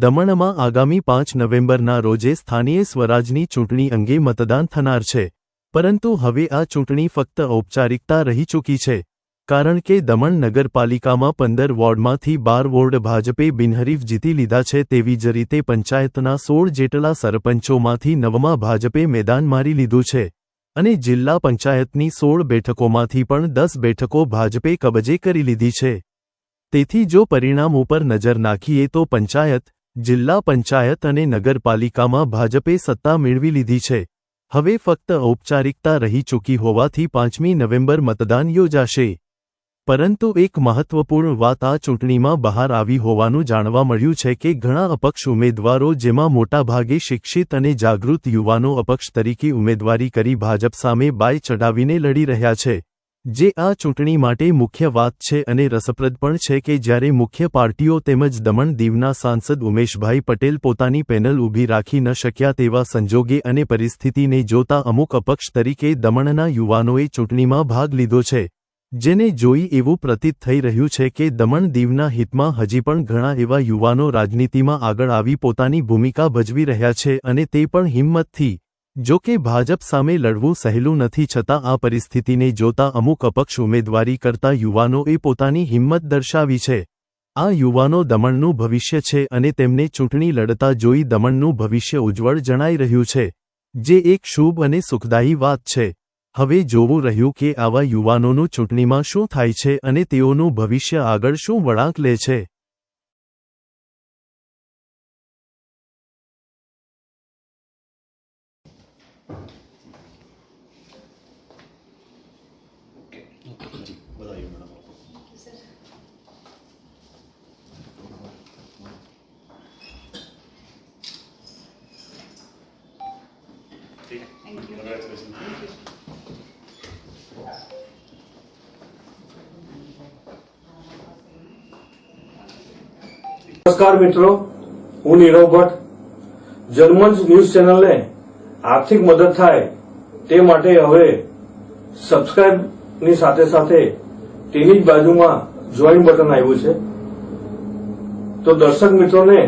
દમણમાં આગામી પાંચ નવેમ્બરના રોજે સ્થાનીય સ્વરાજની ચૂંટણી અંગે મતદાન થનાર છે. પરંતુ હવે આ ચૂંટણી ફક્ત ઔપચારિકતા રહી ચૂકી છે. કારણ કે દમણ નગરપાલિકામાં પંદર વોર્ડમાંથી બાર વોર્ડ ભાજપે બિનહરીફ જીતી લીધા છે તેવી જ રીતે પંચાયતના સોળ જેટલા સરપંચોમાંથી નવમાં ભાજપે મેદાન મારી લીધું છે. અને જિલ્લા પંચાયતની સોળ બેઠકોમાંથી પણ દસ બેઠકો ભાજપે કબજે કરી લીધી છે. તેથી જો પરિણામ ઉપર નજર નાખીએ તો પંચાયત જિલ્લા પંચાયત અને નગરપાલિકામાં ભાજપે સત્તા મેળવી લીધી છે. હવે ફક્ત ઔપચારિકતા રહી ચૂકી હોવાથી પાંચમી નવેમ્બર મતદાન યોજાશે. પરંતુ એક મહત્વપૂર્ણ વાત આ ચૂંટણીમાં બહાર આવી હોવાનું જાણવા મળ્યું છે કે ઘણા અપક્ષ ઉમેદવારો જેમાં મોટાભાગે શિક્ષિત અને જાગૃત યુવાનો અપક્ષ તરીકે ઉમેદવારી કરી ભાજપ સામે બાય ચડાવીને લડી રહ્યા છે. જે આ ચૂંટણી માટે મુખ્ય વાત છે અને રસપ્રદ પણ છે કે જ્યારે મુખ્ય પાર્ટીઓ તેમજ દમણ દીવના સાંસદ ઉમેશભાઈ પટેલ પોતાની પેનલ ઊભી રાખી ન શક્યા તેવા સંજોગે અને પરિસ્થિતિને જોતા અમુક અપક્ષ તરીકે દમણના યુવાનોએ ચૂંટણીમાં ભાગ લીધો છે, જેને જોઈ એવું પ્રતીત થઈ રહ્યું છે કે દમણ દીવના હિતમાં હજી પણ ઘણા એવા યુવાનો રાજનીતિમાં આગળ આવી પોતાની ભૂમિકા ભજવી રહ્યા છે અને તે પણ હિંમતથી જો કે ભાજપ સામે લડવું સહેલું નથી છતાં આ પરિસ્થિતિને જોતા અમુક અપક્ષ ઉમેદવારી કરતા યુવાનોએ પોતાની હિંમત દર્શાવી છે. આ યુવાનો દમણનું ભવિષ્ય છે અને તેમને ચૂંટણી લડતા જોઈ દમણનું ભવિષ્ય ઉજ્જવળ જણાઈ રહ્યું છે, જે એક શુભ અને સુખદાયી વાત છે. હવે જોવું રહ્યું કે આવા યુવાનોનું ચૂંટણીમાં શું થાય છે અને તેઓનું ભવિષ્ય આગળ શું વળાંક લે છે. નમસ્કાર મિત્રો હું નીરવ ભટ્ટ. જર્મન્સ ન્યૂઝ ચેનલને આર્થિક મદદ થાય તે માટે હવે સબસ્ક્રાઇબની સાથે સાથે તેની જ બાજુમાં જોઈન બટન આવ્યું છે. તો દર્શક મિત્રોને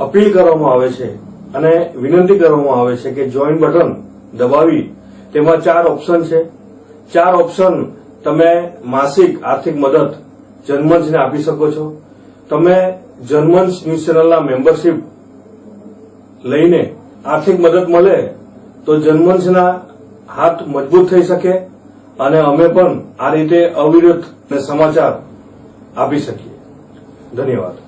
અપીલ કરવામાં આવે છે અને વિનંતી કરવામાં આવે છે કે જોઈન બટન દબાવી, તેમાં ચાર ઓપ્શન છે. ચાર ઓપ્શન તમે માસિક આર્થિક મદદ, જન્મંચને આપી શકો છો. તમે જર્મન્સ ન્યૂઝ ચેનલના મેમ્બરશીપ લઈને આર્થિક મદદ મળે, તો જર્મન્સના હાથ મજબૂત થઈ શકે અને અમે પણ આ રીતે અવિરત સમાચાર આપી શકીએ. ધન્યવાદ.